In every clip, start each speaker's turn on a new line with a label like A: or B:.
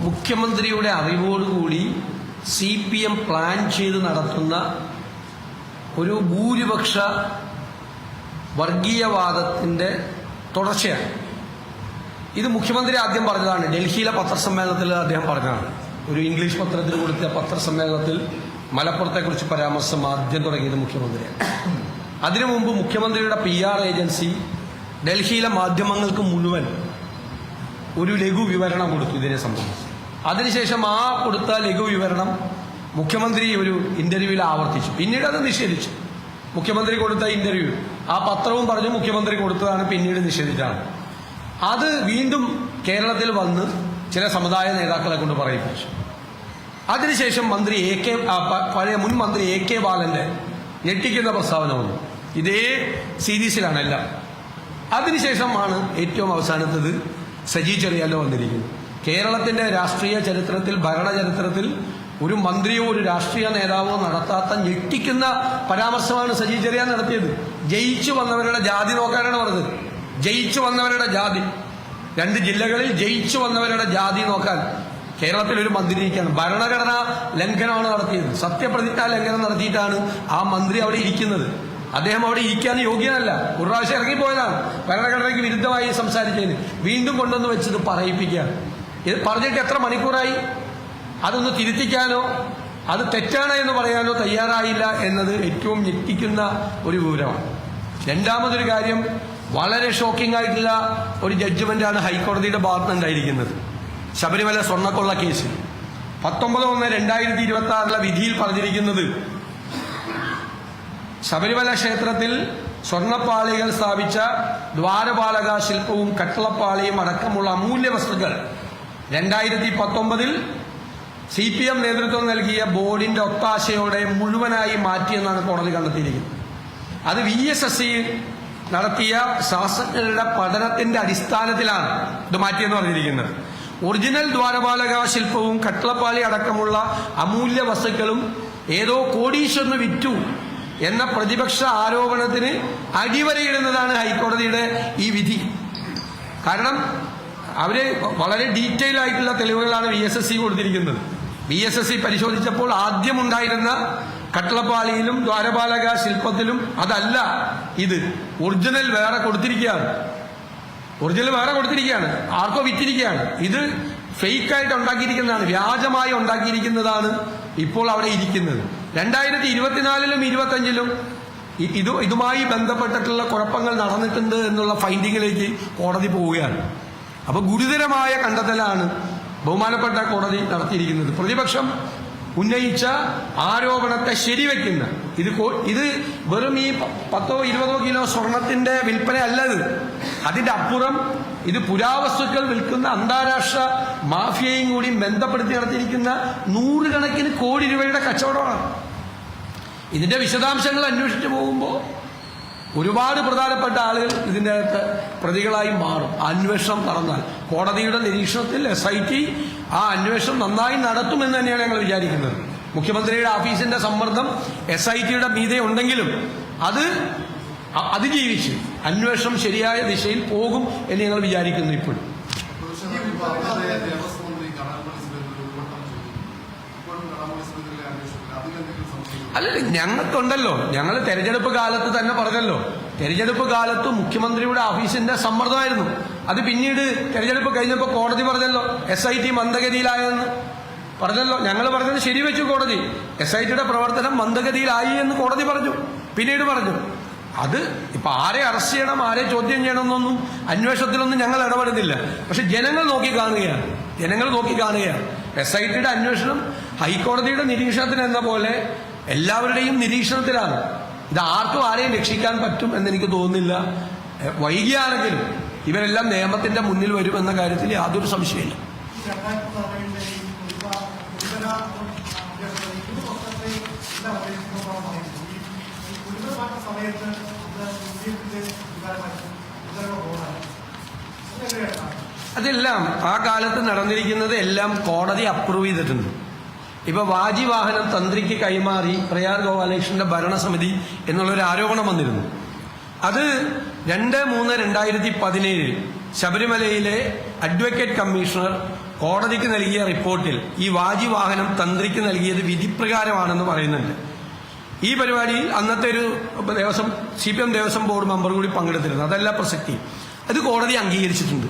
A: മുഖ്യമന്ത്രിയുടെ അറിവോടുകൂടി C P M plan ചെയ്ത് നടത്തുന്ന ഒരു ഭൂരിപക്ഷ വർഗീയവാദത്തിന്റെ തുടർച്ചയാണ്. ഇത് മുഖ്യമന്ത്രി ആദ്യം പറഞ്ഞതാണ്. ഡൽഹിയിലെ പത്രസമ്മേളനത്തിൽ അദ്ദേഹം പറഞ്ഞതാണ്. ഒരു ഇംഗ്ലീഷ് പത്രത്തിൽ കൊടുത്ത പത്രസമ്മേളനത്തിൽ മലപ്പുറത്തെക്കുറിച്ച് പരാമർശം ആദ്യം തുടങ്ങിയത് മുഖ്യമന്ത്രിയാണ്. അതിനു മുമ്പ് മുഖ്യമന്ത്രിയുടെ പി ആർ ഏജൻസി ഡൽഹിയിലെ മാധ്യമങ്ങൾക്ക് മുഴുവൻ ഒരു ലഘു വിവരണം കൊടുത്തു ഇതിനെ സംബന്ധിച്ച്. അതിനുശേഷം ആ കൊടുത്ത ലഘു വിവരണം മുഖ്യമന്ത്രി ഒരു ഇന്റർവ്യൂവിൽ ആവർത്തിച്ചു. പിന്നീട് അത് നിഷേധിച്ചു. മുഖ്യമന്ത്രി കൊടുത്ത ഇന്റർവ്യൂ ആ പത്രവും പറഞ്ഞു മുഖ്യമന്ത്രി കൊടുത്തതാണ് പിന്നീട് നിഷേധിച്ചതാണ്. അത് വീണ്ടും കേരളത്തിൽ വന്ന് ചില സമുദായ നേതാക്കളെ കൊണ്ട് പറയിപ്പിച്ചു. അതിനുശേഷം മന്ത്രി എ കെ പഴയ മുൻ മന്ത്രി എ കെ ബാലന്റെ ഞെട്ടിക്കുന്ന പ്രസ്താവന വന്നു. ഇതേ സീരീസിലാണ് എല്ലാം. അതിനുശേഷമാണ് ഏറ്റവും അവസാനത്തത് സജി ചെറിയാലോ വന്നിരിക്കുന്നത്. കേരളത്തിന്റെ രാഷ്ട്രീയ ചരിത്രത്തിൽ ഭരണ ചരിത്രത്തിൽ ഒരു മന്ത്രിയോ ഒരു രാഷ്ട്രീയ നേതാവോ നടത്താത്ത ഞെട്ടിക്കുന്ന പരാമർശമാണ് സജി ചെറിയാൻ നടത്തിയത്. ജയിച്ചു വന്നവരുടെ ജാതി നോക്കാനാണ് പറഞ്ഞത്. ജയിച്ചു വന്നവരുടെ ജാതി. രണ്ട് ജില്ലകളിൽ ജയിച്ചു വന്നവരുടെ ജാതി നോക്കാൻ. കേരളത്തിൽ ഒരു മന്ത്രി ഇരിക്കുകയാണ് ഭരണഘടനാ ലംഘനമാണ് നടത്തിയത്. സത്യപ്രതിജ്ഞാ ലംഘനം നടത്തിയിട്ടാണ് ആ മന്ത്രി അവിടെ ഇരിക്കുന്നത്. അദ്ദേഹം അവിടെ ഇരിക്കാൻ യോഗ്യനല്ല. ഒരു പ്രാവശ്യം ഇറങ്ങിപ്പോയതാണ്. ഭരണഘടനയ്ക്ക് വിരുദ്ധമായി സംസാരിച്ചതിന്. വീണ്ടും കൊണ്ടുവന്ന് വെച്ചത് പറയിപ്പിക്കുകയാണ്. ഇത് പറഞ്ഞിട്ട് എത്ര മണിക്കൂറായി? അതൊന്ന് തിരുത്തിക്കാനോ അത് തെറ്റാണ് എന്ന് പറയാനോ തയ്യാറായില്ല എന്നത് ഏറ്റവും ഞെട്ടിക്കുന്ന ഒരു വിവരമാണ്. രണ്ടാമതൊരു കാര്യം വളരെ ഷോക്കിംഗ് ആയിട്ടുള്ള ഒരു ജഡ്ജ്മെന്റാണ് ഹൈക്കോടതിയുടെ ഭാഗത്ത് ഉണ്ടായിരിക്കുന്നത്. ശബരിമല സ്വർണക്കൊള്ള കേസ്. പത്തൊമ്പത് ഒന്ന് രണ്ടായിരത്തി ഇരുപത്തി ആറിലെ വിധിയിൽ പറഞ്ഞിരിക്കുന്നത് ശബരിമല ക്ഷേത്രത്തിൽ സ്വർണപ്പാളികൾ സ്ഥാപിച്ച ദ്വാരപാലക ശില്പവും കട്ടളപ്പാളിയും അടക്കമുള്ള അമൂല്യ വസ്തുക്കൾ രണ്ടായിരത്തി പത്തൊമ്പതിൽ സി പി എം നേതൃത്വം നൽകിയ ബോർഡിന്റെ ഒത്താശയോടെ മുഴുവനായി മാറ്റിയെന്നാണ് കോടതി കണ്ടെത്തിയിരിക്കുന്നത്. അത് വി എസ് എസ് സി നടത്തിയ ശാസ്ത്രജ്ഞരുടെ പഠനത്തിന്റെ അടിസ്ഥാനത്തിലാണ് ഇത് മാറ്റിയെന്ന് പറഞ്ഞിരിക്കുന്നത്. ഒറിജിനൽ ദ്വാരപാലക ശില്പവും കട്ടളപ്പാളി അടക്കമുള്ള അമൂല്യ വസ്തുക്കളും ഏതോ കോടീശ്വരന് വിറ്റു എന്ന പ്രതിപക്ഷ ആരോപണത്തിന് അടിവരയിടുന്നതാണ് ഹൈക്കോടതിയുടെ ഈ വിധി. കാരണം അവർ വളരെ ഡീറ്റെയിൽ ആയിട്ടുള്ള തെളിവുകളാണ് വി എസ് എസ് സി കൊടുത്തിരിക്കുന്നത്. വി എസ് എസ് സി പരിശോധിച്ചപ്പോൾ ആദ്യം ഉണ്ടായിരുന്ന കട്ടളപ്പാളിയിലും ദ്വാരപാലക ശില്പത്തിലും അതല്ല ഇത് ഒറിജിനൽ വേറെ കൊടുത്തിരിക്കുകയാണ്. ഒറിജിനൽ വേറെ കൊടുത്തിരിക്കുകയാണ്. ആർക്കോ വിറ്റിരിക്കുകയാണ്. ഇത് ഫേക്ക് ആയിട്ട് ഉണ്ടാക്കിയിരിക്കുന്നതാണ്. വ്യാജമായി ഉണ്ടാക്കിയിരിക്കുന്നതാണ് ഇപ്പോൾ അവിടെ ഇരിക്കുന്നത്. രണ്ടായിരത്തി ഇരുപത്തിനാലിലും ഇരുപത്തഞ്ചിലും ഇത് ഇതുമായി ബന്ധപ്പെട്ടിട്ടുള്ള കുഴപ്പങ്ങൾ നടന്നിട്ടുണ്ട് എന്നുള്ള ഫൈൻഡിങ്ങിലേക്ക് കോടതി പോവുകയാണ്. അപ്പൊ ഗുരുതരമായ കണ്ടെത്തലാണ് ബഹുമാനപ്പെട്ട കോടതി നടത്തിയിരിക്കുന്നത്. പ്രതിപക്ഷം ഉന്നയിച്ച ആരോപണത്തെ ശരിവെക്കുന്ന ഇത് ഇത് വെറും ഈ പത്തോ ഇരുപതോ കിലോ സ്വർണത്തിന്റെ വിൽപ്പന അല്ലത്. അതിന്റെ അപ്പുറം ഇത് പുരാവസ്തുക്കൾ വിൽക്കുന്ന അന്താരാഷ്ട്ര മാഫിയയും കൂടി ബന്ധപ്പെടുത്തി നടത്തിയിരിക്കുന്ന നൂറുകണക്കിന് കോടി രൂപയുടെ കച്ചവടമാണ്. ഇതിന്റെ വിശദാംശങ്ങൾ അന്വേഷിച്ചു പോകുമ്പോൾ ഒരുപാട് പ്രധാനപ്പെട്ട ആളുകൾ ഇതിന്റെ അകത്ത് പ്രതികളായി മാറും. അന്വേഷണം നടന്നാൽ. കോടതിയുടെ നിരീക്ഷണത്തിൽ എസ് ഐ ടി ആ അന്വേഷണം നന്നായി നടത്തുമെന്ന് തന്നെയാണ് ഞങ്ങൾ വിചാരിക്കുന്നത്. മുഖ്യമന്ത്രിയുടെ ഓഫീസിന്റെ സമ്മർദ്ദം എസ് ഐ ടിയുടെ മീതെ ഉണ്ടെങ്കിലും അത് അതിജീവിച്ച്. അന്വേഷണം ശരിയായ ദിശയിൽ പോകും എന്ന് ഞങ്ങൾ വിചാരിക്കുന്നു ഇപ്പോഴും. അല്ല ഞങ്ങൾക്കുണ്ടല്ലോ. ഞങ്ങൾ തെരഞ്ഞെടുപ്പ് കാലത്ത് തന്നെ പറഞ്ഞല്ലോ. തെരഞ്ഞെടുപ്പ് കാലത്ത് മുഖ്യമന്ത്രിയുടെ ഓഫീസിന്റെ സമ്മർദ്ദമായിരുന്നു. അത് പിന്നീട് തെരഞ്ഞെടുപ്പ് കഴിഞ്ഞപ്പോൾ കോടതി പറഞ്ഞല്ലോ എസ് ഐ ടി മന്ദഗതിയിലായെന്ന്. പറഞ്ഞല്ലോ ഞങ്ങൾ പറഞ്ഞത് ശരിവെച്ചു കോടതി. എസ് ഐ ടിയുടെ പ്രവർത്തനം മന്ദഗതിയിലായി എന്ന് കോടതി പറഞ്ഞു. പിന്നീട് പറഞ്ഞു അത് ഇപ്പൊ ആരെ അറസ്റ്റ് ചെയ്യണം ആരെ ചോദ്യം ചെയ്യണമെന്നൊന്നും അന്വേഷണത്തിലൊന്നും ഞങ്ങൾ ഇടപെടുന്നില്ല. പക്ഷെ ജനങ്ങൾ നോക്കി കാണുകയാണ് ജനങ്ങൾ നോക്കി കാണുകയാണ് എസ് ഐ ടിയുടെ അന്വേഷണം ഹൈക്കോടതിയുടെ നിരീക്ഷണത്തിന് എന്ന പോലെ എല്ലാവരുടെയും നിരീക്ഷണത്തിലാണ്. ഇത് ആർക്കും ആരെയും രക്ഷിക്കാൻ പറ്റും എന്ന് എനിക്ക് തോന്നുന്നില്ല വൈകിയാണെങ്കിലും ഇവരെല്ലാം നിയമത്തിന്റെ മുന്നിൽ വരുമെന്ന കാര്യത്തിൽ യാതൊരു സംശയമില്ല
B: ഈ രണ്ടായിരത്തി പതിനേഴിലെ ഈ കുടുംബ ഗുരുതര അഭ്യർത്ഥന ഇരുപത് വർഷത്തെ എല്ലാ അപേക്ഷകളും പറയുന്നു ഈ ഈ ഗുരുതരമാറ്റ സമയത്ത് അതെങ്ങനെയാണ്
A: അതെല്ലാം ആ കാലത്ത് നടന്നിരിക്കുന്നത് എല്ലാം കോടതി അപ്രൂവ് ചെയ്തിട്ടുണ്ട്. ഇപ്പൊ വാജി വാഹനം തന്ത്രിക്ക് കൈമാറി പ്രയാർ ഗോപാലകൃഷ്ണന്റെ ഭരണസമിതി എന്നുള്ളൊരു ആരോപണം വന്നിരുന്നു. അത് രണ്ട് മൂന്ന് രണ്ടായിരത്തി പതിനേഴിൽ ശബരിമലയിലെ അഡ്വക്കേറ്റ് കമ്മീഷണർ കോടതിക്ക് നൽകിയ റിപ്പോർട്ടിൽ ഈ വാജി വാഹനം തന്ത്രിക്ക് നൽകിയത് വിധിപ്രകാരമാണെന്ന് പറയുന്നുണ്ട്. ഈ പരിപാടിയിൽ അന്നത്തെ ഒരു Devaswom C P M Devaswom board member കൂടി പങ്കെടുത്തിരുന്നു. അതല്ല പ്രസക്തി. അത് കോടതി അംഗീകരിച്ചിട്ടുണ്ട്.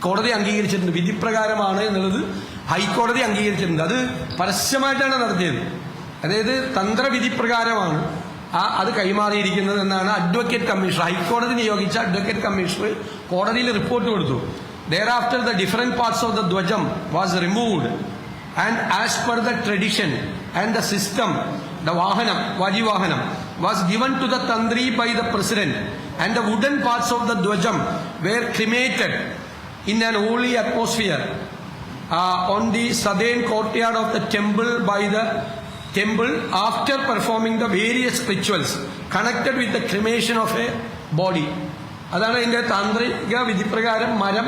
A: കോടതി അംഗീകരിച്ചിട്ടുണ്ട്. വിധിപ്രകാരമാണ് എന്നുള്ളത് ഹൈക്കോടതി അംഗീകരിച്ചിട്ടുണ്ട്. അത് പരസ്യമായിട്ടാണ് നടത്തിയത്. അതായത് തന്ത്രവിധിപ്രകാരമാണ് ആ അത് കൈമാറിയിരിക്കുന്നത് എന്നാണ് അഡ്വക്കേറ്റ് കമ്മീഷണർ ഹൈക്കോടതി നിയോഗിച്ച അഡ്വക്കേറ്റ് കമ്മീഷണർ കോടതിയിൽ റിപ്പോർട്ട് കൊടുത്തു. Thereafter the different parts of the dhwajam was removed and as per the tradition and the system the Vahanam, vahanam was given to the thantri by the president and the wooden parts of the dhwajam were cremated in an holy atmosphere uh, on the southern courtyard of the temple by the temple after performing the various rituals connected with the cremation of a body അതാണ് ഇതിന്റെ താന്ത്രിക വിധിപ്രകാരം മരം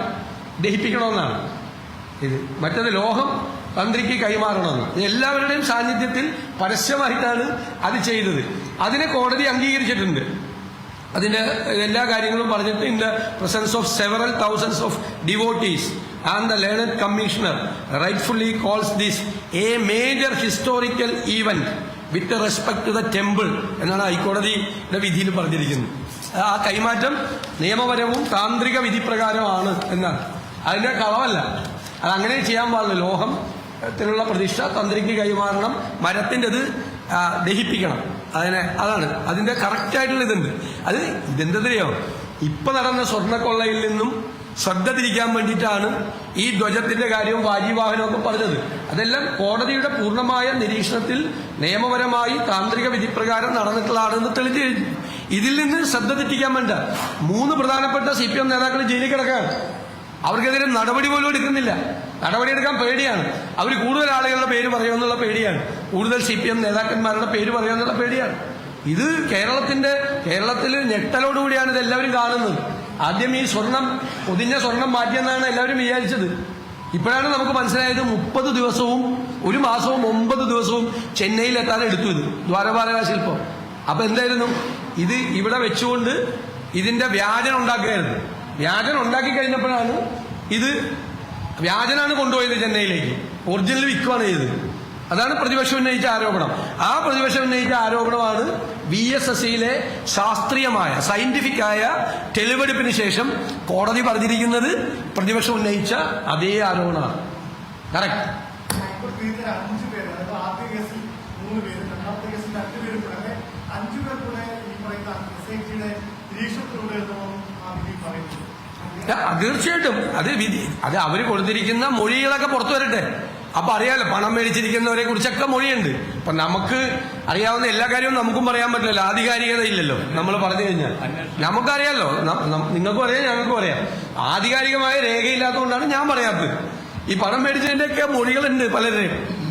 A: ദഹിപ്പിക്കണമെന്നാണ് ഇത് മറ്റത് ലോഹം തന്ത്രിക്ക് കൈമാറണമെന്ന് എല്ലാവരുടെയും സാന്നിധ്യത്തിൽ പരസ്യമായിട്ടാണ് അത് ചെയ്തത്. അതിനെ കോടതി അംഗീകരിച്ചിട്ടുണ്ട്. അതിന്റെ എല്ലാ കാര്യങ്ങളും പറഞ്ഞിട്ട് in the presence of several thousands of devotees and the learned commissioner rightfully calls this a major historical event with respect to the temple എന്നാണ് ഹൈക്കോടതിയുടെ വിധിയിൽ പറഞ്ഞിരിക്കുന്നത്. ആ കൈമാറ്റം നിയമപരവും താന്ത്രിക വിധിപ്രകാരമാണ് എന്നാണ്. അതിന്റെ കളവല്ല അത് അങ്ങനെ ചെയ്യാൻ പാടില്ല. ലോഹം ത്തിനുള്ള പ്രതിഷ്ഠ തന്ത്രിക്ക് കൈമാറണം മരത്തിന്റെത് ദഹിപ്പിക്കണം. അതിനെ അതാണ്. അതിന്റെ കറക്റ്റ് ആയിട്ടുള്ള ഇതുണ്ട്. അത് ഇതെന്തറിയോ ഇപ്പൊ നടന്ന സ്വർണക്കൊള്ളയിൽ നിന്നും ശ്രദ്ധ തിരിക്കാൻ വേണ്ടിയിട്ടാണ് ഈ ധ്വജത്തിന്റെ കാര്യവും വാജിവാഹനവും ഒക്കെ പറഞ്ഞത്. അതെല്ലാം കോടതിയുടെ പൂർണമായ നിരീക്ഷണത്തിൽ നിയമപരമായി താന്ത്രിക വിധിപ്രകാരം നടന്നിട്ടുള്ളതാണെന്ന് തെളിഞ്ഞു കഴിഞ്ഞു ഇതിൽ നിന്ന് ശ്രദ്ധ തെറ്റിക്കാൻ വേണ്ട. മൂന്ന് പ്രധാനപ്പെട്ട സി പി എം നേതാക്കൾ ജയിലിൽ കിടക്കുകയാണ്. അവർക്കെതിരെ നടപടി പോലും എടുക്കുന്നില്ല. നടപടിയെടുക്കാൻ പേടിയാണ്. അവർ കൂടുതൽ ആളുകളുടെ പേര് പറയുമെന്നുള്ള പേടിയാണ്. കൂടുതൽ സി പി എം നേതാക്കന്മാരുടെ പേര് പറയുമെന്നുള്ള പേടിയാണ്. ഇത് കേരളത്തിന്റെ കേരളത്തിൽ ഞെട്ടലോടുകൂടിയാണ് ഇത് എല്ലാവരും കാണുന്നത്. ആദ്യം ഈ സ്വർണം പൊതിഞ്ഞ സ്വർണം മാറ്റിയെന്നാണ് എല്ലാവരും വിചാരിച്ചത്. ഇപ്പോഴാണ് നമുക്ക് മനസ്സിലായത് മുപ്പത് ദിവസവും ഒരു മാസവും ഒമ്പത് ദിവസവും ചെന്നൈയിൽ എത്താൻ എടുത്തു ഇത്. ദ്വാരപാലക ശില്പം. അപ്പൊ എന്തായിരുന്നു? ഇത് ഇവിടെ വെച്ചുകൊണ്ട് ഇതിന്റെ വ്യാജനം ഉണ്ടാക്കുകയായിരുന്നു. വ്യാജനം ഉണ്ടാക്കി കഴിഞ്ഞപ്പോഴാണ് ഇത് വ്യാജനാണ് കൊണ്ടുപോയത് ചെന്നൈയിലേക്ക്. ഒറിജിനൽ വിൽക്കുകയാണ് ചെയ്തത്. അതാണ് പ്രതിപക്ഷം ഉന്നയിച്ച ആരോപണം. ആ പ്രതിപക്ഷം ഉന്നയിച്ച ആരോപണമാണ് വി എസ് എസ് സിയിലെ ശാസ്ത്രീയമായ സയന്റിഫിക് ആയ തെളിവെടുപ്പിന് ശേഷം കോടതി പറഞ്ഞിരിക്കുന്നത് പ്രതിപക്ഷം ഉന്നയിച്ച അതേ ആരോപണമാണ്. കറക്റ്റ്
B: അഞ്ച് നിരീക്ഷണത്തിലൂടെ പറയുന്നത്.
A: തീർച്ചയായിട്ടും. അത് വിധി അത് അവർ കൊടുത്തിരിക്കുന്ന മൊഴികളൊക്കെ പുറത്തു വരട്ടെ. അപ്പൊ അറിയാലോ പണം മേടിച്ചിരിക്കുന്നവരെ കുറിച്ചൊക്കെ മൊഴിയുണ്ട്. അപ്പൊ നമുക്ക് അറിയാവുന്ന എല്ലാ കാര്യവും നമുക്കും പറയാൻ പറ്റില്ലല്ലോ ആധികാരികത ഇല്ലല്ലോ. നമ്മൾ പറഞ്ഞു കഴിഞ്ഞാൽ. നമുക്കറിയാലോ നിങ്ങൾക്കും അറിയാം ഞങ്ങൾക്കും അറിയാം ആധികാരികമായ രേഖയില്ലാത്തതുകൊണ്ടാണ് ഞാൻ പറയാത്തത്. ഈ പണം മേടിച്ചതിന്റെയൊക്കെ മൊഴികളുണ്ട് പലരുടെയും.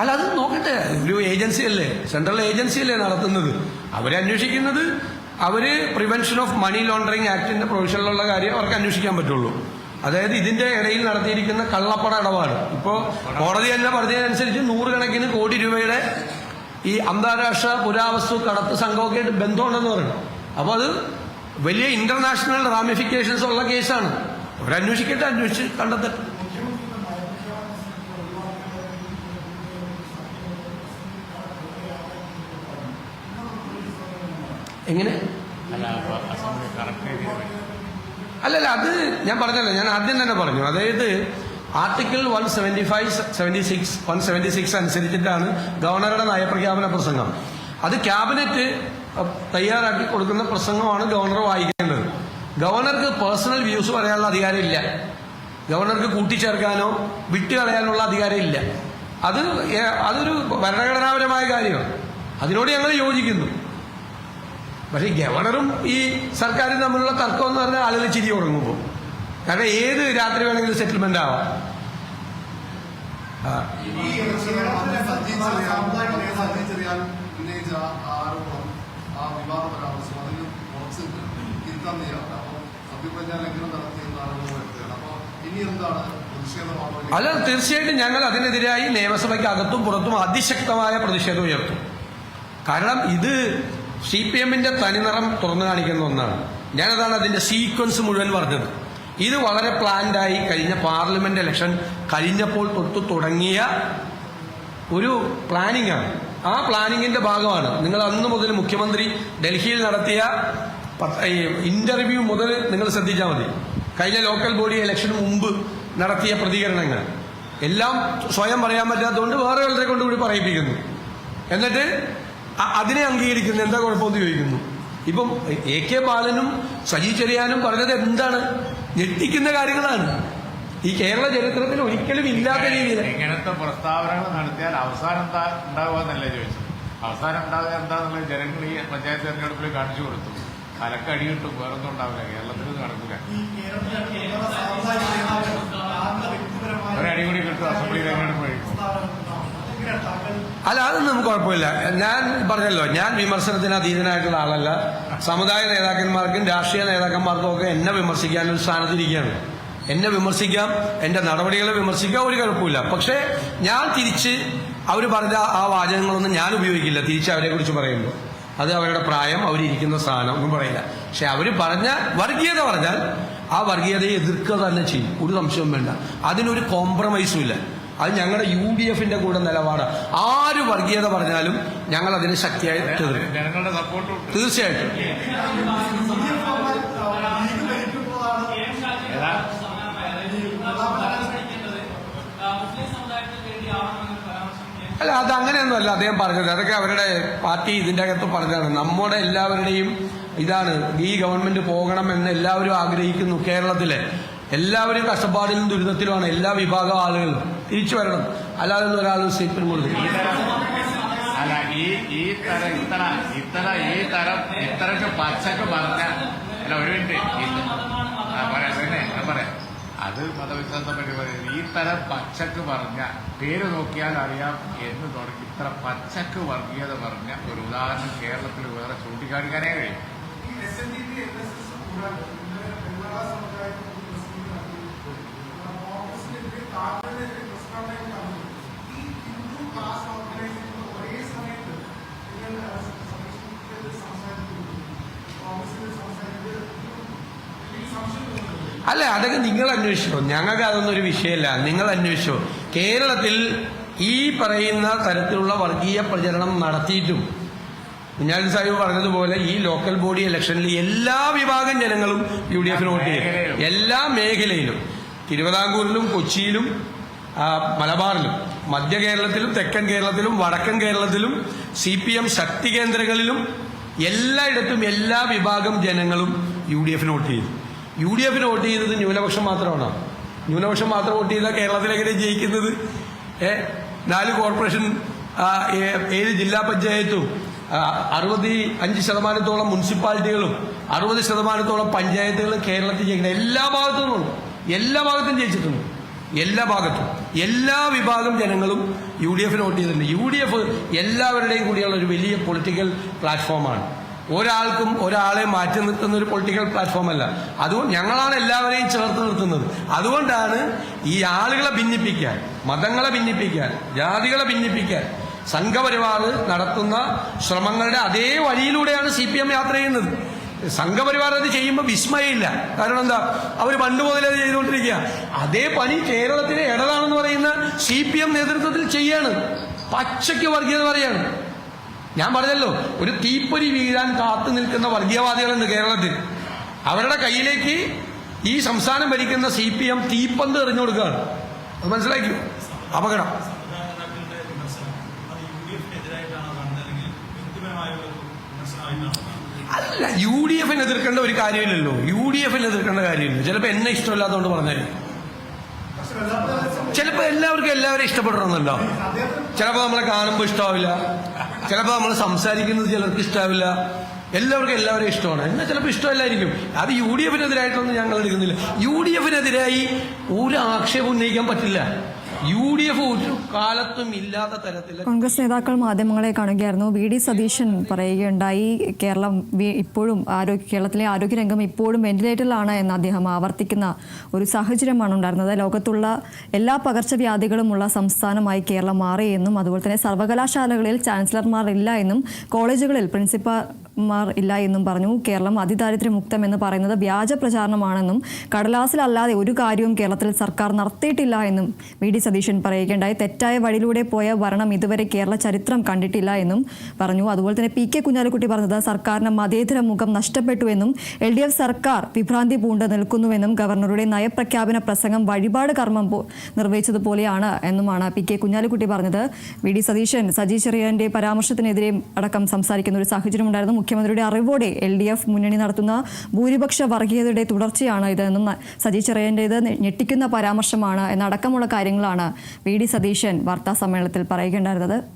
A: അല്ല അത് നോക്കട്ടെ. ഒരു ഏജൻസി അല്ലേ സെൻട്രൽ ഏജൻസി അല്ലേ നടത്തുന്നത്? അവരെ അന്വേഷിക്കുന്നത് അവർ പ്രിവെൻഷൻ ഓഫ് മണി ലോണ്ടറിങ് ആക്ടിന്റെ പ്രൊവിഷനിലുള്ള കാര്യം അവർക്ക് അന്വേഷിക്കാൻ പറ്റുള്ളൂ. അതായത് ഇതിന്റെ ഇടയിൽ നടത്തിയിരിക്കുന്ന കള്ളപ്പട ഇടപാട്. ഇപ്പോ കോടതി തന്നെ പറഞ്ഞതിനനുസരിച്ച് നൂറുകണക്കിന് കോടി രൂപയുടെ ഈ അന്താരാഷ്ട്ര പുരാവസ്തു കടത്ത് സംഘമൊക്കെ ആയിട്ട് ബന്ധമുണ്ടെന്ന് പറഞ്ഞു. അപ്പൊ അത് വലിയ ഇന്റർനാഷണൽ റാമിഫിക്കേഷൻസ് ഉള്ള കേസാണ്. അവരന്വേഷിക്കട്ടെ അന്വേഷിച്ച് കണ്ടെത്തട്ടെ. എങ്ങനെ? അല്ലല്ല അത് ഞാൻ പറഞ്ഞല്ലോ ഞാൻ ആദ്യം തന്നെ പറഞ്ഞു. അതായത് article one seventy five seventy six one seventy six അനുസരിച്ചിട്ടാണ് ഗവർണറുടെ നയപ്രഖ്യാപന പ്രസംഗം. അത് ക്യാബിനറ്റ് തയ്യാറാക്കി കൊടുക്കുന്ന പ്രസംഗമാണ് ഗവർണർ വായിക്കേണ്ടത്. ഗവർണർക്ക് പേഴ്സണൽ വ്യൂസ് പറയാനുള്ള അധികാരമില്ല. ഗവർണർക്ക് കൂട്ടിച്ചേർക്കാനോ വിട്ടുകളയാനുള്ള അധികാരമില്ല. അത് അതൊരു ഭരണഘടനാപരമായ കാര്യമാണ് അതിനോട് ഞങ്ങൾ യോജിക്കുന്നു. പക്ഷേ ഗവർണറും ഈ സർക്കാരും തമ്മിലുള്ള തർക്കം എന്ന് പറഞ്ഞാൽ ആളുകൾ ചിരി തുടങ്ങുമ്പോൾ കാരണം ഏത് രാത്രി വേണമെങ്കിലും സെറ്റിൽമെന്റ് ആവാം. അല്ല തീർച്ചയായിട്ടും ഞങ്ങൾ അതിനെതിരായി നിയമസഭയ്ക്ക് അകത്തും പുറത്തും അതിശക്തമായ പ്രതിഷേധം ഉയർത്തും. കാരണം ഇത് സി പി എമ്മിന്റെ തനിനിറം തുറന്നു കാണിക്കുന്ന ഒന്നാണ്. ഞാനതാണ് അതിന്റെ സീക്വൻസ് മുഴുവൻ പറഞ്ഞത്. ഇത് വളരെ പ്ലാൻഡായി കഴിഞ്ഞ പാർലമെന്റ് ഇലക്ഷൻ കഴിഞ്ഞപ്പോൾ തൊട്ട് തുടങ്ങിയ ഒരു പ്ലാനിംഗ് ആണ്. ആ പ്ലാനിങ്ങിന്റെ ഭാഗമാണ്. നിങ്ങൾ അന്ന് മുതൽ മുഖ്യമന്ത്രി ഡൽഹിയിൽ നടത്തിയ ഇന്റർവ്യൂ മുതൽ നിങ്ങൾ ശ്രദ്ധിച്ചാൽ മതി. കഴിഞ്ഞ ലോക്കൽ ബോഡി ഇലക്ഷന് മുമ്പ് നടത്തിയ പ്രതികരണങ്ങൾ. എല്ലാം സ്വയം പറയാൻ പറ്റാത്തതുകൊണ്ട് വേറെ ആളുടെ കൊണ്ട് കൂടി പറയിപ്പിക്കുന്നു. എന്നിട്ട് അതിനെ അംഗീകരിക്കുന്നു. എന്താ കുഴപ്പമെന്ന് ചോദിക്കുന്നു. ഇപ്പം എ കെ ബാലനും സജി ചെറിയാനും പറഞ്ഞത് എന്താണ്? ഞെട്ടിക്കുന്ന കാര്യങ്ങളാണ്. ഈ കേരള ചരിത്രത്തിൽ ഒരിക്കലും ഇല്ലാത്ത രീതിയിൽ.
C: ഇങ്ങനത്തെ പ്രസ്താവനകൾ നടത്തിയാൽ അവസാനം എന്താ ഉണ്ടാവുക എന്നല്ലേ ചോദിച്ചത്? അവസാനം ഉണ്ടാവുക എന്താന്നുള്ളത് ജനങ്ങൾ ഈ പഞ്ചായത്ത് തെരഞ്ഞെടുപ്പിൽ കാണിച്ചു കൊടുത്തു. തലക്കടി കിട്ടും വേറൊന്നും ഉണ്ടാവില്ല. കേരളത്തിൽ നടക്കില്ല. ഒരടി കൂടി കിട്ടും അസംബ്ലി തെരഞ്ഞെടുപ്പ് കഴിയും
A: അല്ല അതൊന്നും കുഴപ്പമില്ല. ഞാൻ പറഞ്ഞല്ലോ ഞാൻ വിമർശനത്തിന് അതീതനായിട്ടുള്ള ആളല്ല. സമുദായ നേതാക്കന്മാർക്കും രാഷ്ട്രീയ നേതാക്കന്മാർക്കും ഒക്കെ എന്നെ വിമർശിക്കാൻ ഒരു സ്ഥാനത്തിരിക്കുകയാണ്. എന്നെ വിമർശിക്കാം എന്റെ നടപടികളെ വിമർശിക്കാം ഒരു കുഴപ്പമില്ല. പക്ഷേ ഞാൻ തിരിച്ച് അവർ പറഞ്ഞ ആ വാചകങ്ങളൊന്നും ഞാൻ ഉപയോഗിക്കില്ല. തിരിച്ച് അവരെ കുറിച്ച് പറയുമ്പോൾ. അത് അവരുടെ പ്രായം അവരിയ്ക്കുന്ന സ്ഥാനം ഒന്നും പറയില്ല. പക്ഷെ അവർ പറഞ്ഞ വർഗീയത പറഞ്ഞാൽ ആ വർഗീയതയെ എതിർക്കുക തന്നെ ചെയ്യും. ഒരു സംശയവും വേണ്ട. അതിനൊരു കോംപ്രമൈസും ഇല്ല. അത് ഞങ്ങളുടെ യു ഡി എഫിന്റെ കൂടെ നിലപാട്. ആര് വർഗീയത പറഞ്ഞാലും ഞങ്ങൾ അതിന് ശക്തിയായി
C: ഉണ്ട്.
A: തീർച്ചയായിട്ടും. അല്ല അത് അങ്ങനെയൊന്നുമല്ല. അദ്ദേഹം പറഞ്ഞത്. അതൊക്കെ അവരുടെ പാർട്ടി ഇതിന്റെ അകത്ത് പറഞ്ഞതാണ്. നമ്മുടെ എല്ലാവരുടെയും ഇതാണ്. ഈ ഗവൺമെന്റ് പോകണം എന്ന് എല്ലാവരും ആഗ്രഹിക്കുന്നു കേരളത്തിലെ. എല്ലാവരും കഷ്ടപ്പാടിലും ദുരിതത്തിലുമാണ്. എല്ലാ വിഭാഗം ആളുകളും തിരിച്ചു വരണം. അല്ലാതെ ഒരാൾ സ്റ്റേറ്റ്മെന്റ്
C: ഈ അല്ല ഈ ഈ തരം ഇത്ര ഇത്ര ഈ തരം ഇത്രക്ക് പച്ചക്ക് പറഞ്ഞ അല്ല ഒരു മിനിറ്റ്. പറയാം പറയാം. അത് മതവിശ്വാസം പറ്റി പറയുന്നത് ഈ തരം പച്ചക്ക് പറഞ്ഞ പേര് നോക്കിയാൽ അറിയാം എന്ന് തുടങ്ങി ഇത്ര പച്ചക്ക് വർഗീയത പറഞ്ഞ ഒരു ഉദാഹരണം കേരളത്തിൽ വേറെ ചൂണ്ടിക്കാണിക്കാനേ കഴിയും
B: ഈ S N D P N S S കൂടാതെ ഇന്നലെ ബംഗാള സമുദായത്തിൽ ഒരു പ്രസിദ്ധീകരണം നടത്തിയിട്ടുണ്ട്. കോൺഗ്രസിനെതിരെ താങ്കളുടെതിരെ പ്രസ്താവനകൾ നടന്നു. ഈ ഹിന്ദു ക്ലാസ് ഓർഗനൈസേഷൻ ഒരേ സമയത്ത് നിങ്ങൾ സംരക്ഷിക്കുന്നത് സംസാരിക്കുന്നു കോൺഗ്രസിന്റെ സംസാരിക്കുന്നത് ഈ സംശയം തോന്നുന്നുണ്ട്
A: അല്ല അതൊക്കെ നിങ്ങൾ അന്വേഷിച്ചോ. ഞങ്ങൾക്ക് അതൊന്നും ഒരു വിഷയമല്ല. നിങ്ങൾ അന്വേഷിച്ചോ. കേരളത്തിൽ ഈ പറയുന്ന തരത്തിലുള്ള വർഗീയ പ്രചരണം നടത്തിയിട്ടും കുഞ്ഞാലി സാഹിബ് പറഞ്ഞതുപോലെ ഈ ലോക്കൽ ബോഡി ഇലക്ഷനിൽ എല്ലാ വിഭാഗം ജനങ്ങളും യു ഡി എഫിന് വോട്ട് ചെയ്യും. എല്ലാ മേഖലയിലും. തിരുവിതാംകൂറിലും കൊച്ചിയിലും മലബാറിലും മധ്യ കേരളത്തിലും തെക്കൻ കേരളത്തിലും വടക്കൻ കേരളത്തിലും സി പി എം ശക്തി കേന്ദ്രങ്ങളിലും എല്ലായിടത്തും എല്ലാ വിഭാഗം ജനങ്ങളും യു ഡി എഫിന് വോട്ട് ചെയ്തു. യു ഡി എഫിന് വോട്ട് ചെയ്തത് ന്യൂനപക്ഷം മാത്രമാണ്. ന്യൂനപക്ഷം മാത്രം വോട്ട് ചെയ്താൽ കേരളത്തിലെങ്ങനെ ജയിക്കുന്നത്? ഏ നാല് കോർപ്പറേഷൻ ഏഴ് ജില്ലാ പഞ്ചായത്തും അറുപത്തി അഞ്ച് ശതമാനത്തോളം മുനിസിപ്പാലിറ്റികളും അറുപത് ശതമാനത്തോളം പഞ്ചായത്തുകളും കേരളത്തിൽ ജയിക്കുന്നത് എല്ലാ ഭാഗത്തും എല്ലാ ഭാഗത്തും ജയിച്ചിട്ടുണ്ട്. എല്ലാ ഭാഗത്തും. എല്ലാ വിഭാഗം ജനങ്ങളും യു ഡി എഫിന് വോട്ട് ചെയ്തിട്ടുണ്ട്. യു ഡി എഫ് എല്ലാവരുടെയും കൂടിയുള്ള ഒരു വലിയ പൊളിറ്റിക്കൽ പ്ലാറ്റ്ഫോമാണ് ഒരാൾക്കും ഒരാളെ മാറ്റി നിർത്തുന്ന ഒരു പൊളിറ്റിക്കൽ പ്ലാറ്റ്ഫോം അല്ല. അതുകൊണ്ട് ഞങ്ങളാണ് എല്ലാവരെയും ചേർത്ത് നിർത്തുന്നത്. അതുകൊണ്ടാണ് ഈ ആളുകളെ ഭിന്നിപ്പിക്കാൻ മതങ്ങളെ ഭിന്നിപ്പിക്കാൻ ജാതികളെ ഭിന്നിപ്പിക്കാൻ സംഘപരിവാർ നടത്തുന്ന ശ്രമങ്ങളുടെ അതേ വഴിയിലൂടെയാണ് സി പി എം യാത്ര ചെയ്യുന്നത്. സംഘപരിവാർ അത് ചെയ്യുമ്പോൾ വിസ്മയമില്ല. കാരണം എന്താ? അവർ പണ്ട് മുതലേ അത് ചെയ്തുകൊണ്ടിരിക്കുക. അതേ പണി കേരളത്തിലെ ഇടതാണെന്ന് പറയുന്ന സി പി എം നേതൃത്വത്തിൽ ചെയ്യാണ്. പച്ചയ്ക്ക് വർഗീയത പറയാണ്. ഞാൻ പറഞ്ഞല്ലോ ഒരു തീപ്പൊരി വീഴാൻ കാത്തു നിൽക്കുന്ന വർഗീയവാദികളുണ്ട് കേരളത്തിൽ. അവരുടെ കയ്യിലേക്ക് ഈ സംസ്ഥാനം ഭരിക്കുന്ന സി പി എം തീപ്പന്ത് എറിഞ്ഞു കൊടുക്കുകയാണ്. അത് മനസ്സിലാക്കി അപകടം.
D: വിമർശനമായിട്ടാണോ
A: അല്ല യു ഡി എഫിന് എതിർക്കേണ്ട ഒരു കാര്യമില്ലല്ലോ. യു ഡി എഫിന് എതിർക്കേണ്ട കാര്യമില്ല. ചിലപ്പോൾ എന്നെ ഇഷ്ടമില്ലാത്തതുകൊണ്ട്
B: വെള്ളാപ്പള്ളി
A: ചിലപ്പോൾ എല്ലാവർക്കും എല്ലാവരും ഇഷ്ടപ്പെടണമെന്നല്ലോ. ചിലപ്പോൾ നമ്മളെ കാണുമ്പോൾ ഇഷ്ടമാവില്ല ചിലപ്പോൾ നമ്മൾ സംസാരിക്കുന്നത് ചിലർക്ക് ഇഷ്ടാവില്ല. എല്ലാവർക്കും എല്ലാവരും ഇഷ്ടമാണ്. എന്നാൽ ചിലപ്പോൾ ഇഷ്ടമല്ലായിരിക്കും. അത് യു ഡി എഫിനെതിരായിട്ടൊന്നും ഞങ്ങൾ എടുക്കുന്നില്ല യു ഡി എഫിനെതിരായി ഒരു ആക്ഷേപം ഉന്നയിക്കാൻ പറ്റില്ല. യു ഡി എഫ് ഒരു കാലത്തും ഇല്ലാത്ത തരത്തിൽ
E: കോൺഗ്രസ് നേതാക്കൾ മാധ്യമങ്ങളെ കാണുകയായിരുന്നു. വി. ഡി. സതീശൻ പറയുകയുണ്ടായി. കേരളം ഇപ്പോഴും ആരോഗ്യ കേരളത്തിലെ ആരോഗ്യരംഗം ഇപ്പോഴും വെന്റിലേറ്ററിലാണ് എന്ന് അദ്ദേഹം ആവർത്തിക്കുന്ന ഒരു സാഹചര്യമാണ് ഉണ്ടായിരുന്നത്. ലോകത്തുള്ള എല്ലാ പകർച്ചവ്യാധികളുമുള്ള സംസ്ഥാനമായി കേരളം മാറിയെന്നും അതുപോലെ തന്നെ സർവകലാശാലകളിൽ ചാൻസലർമാർ ഇല്ല എന്നും കോളേജുകളിൽ പ്രിൻസിപ്പൽമാർ ഇല്ല എന്നും പറഞ്ഞു. കേരളം അതിദാരിദ്ര്യമുക്തം എന്ന് പറയുന്നത് വ്യാജ പ്രചാരണമാണെന്നും കടലാസിലല്ലാതെ ഒരു കാര്യവും കേരളത്തിൽ സർക്കാർ നടത്തിയിട്ടില്ല എന്നും വി. ഡി. സതീശൻ പറയുകയുണ്ടായി തെറ്റായ വഴിയിലൂടെ പോയ ഭരണം ഇതുവരെ കേരള ചരിത്രം കണ്ടിട്ടില്ല എന്നും പറഞ്ഞു. അതുപോലെ തന്നെ പി കെ കുഞ്ഞാലിക്കുട്ടി പറഞ്ഞത് സർക്കാരിന് മതേതര മുഖം നഷ്ടപ്പെട്ടു എന്നും എൽ ഡി എഫ് സർക്കാർ വിഭ്രാന്തി പൂണ്ട് നിൽക്കുന്നുവെന്നും ഗവർണറുടെ നയപ്രഖ്യാപന പ്രസംഗം വഴിപാട് കർമ്മം നിർവഹിച്ചതുപോലെയാണ് എന്നുമാണ് പി കെ കുഞ്ഞാലിക്കുട്ടി പറഞ്ഞത്. വി ഡി സതീശൻ സജി ചെറിയാന്റെ പരാമർശത്തിനെതിരെ അടക്കം സംസാരിക്കുന്ന ഒരു സാഹചര്യം ഉണ്ടായിരുന്നു. മുഖ്യമന്ത്രിയുടെ അറിവോടെ എൽ ഡി എഫ് മുന്നണി നടത്തുന്ന ഭൂരിപക്ഷ വർഗീയതയുടെ തുടർച്ചയാണ് ഇതെന്നും സജി ചെറിയന്റേത് ഞെട്ടിക്കുന്ന പരാമർശമാണ് എന്നടക്കമുള്ള കാര്യങ്ങളാണ് വി ഡി സതീശൻ വാർത്താ സമ്മേളനത്തിൽ പറയുകയുണ്ടായിരുന്നത്.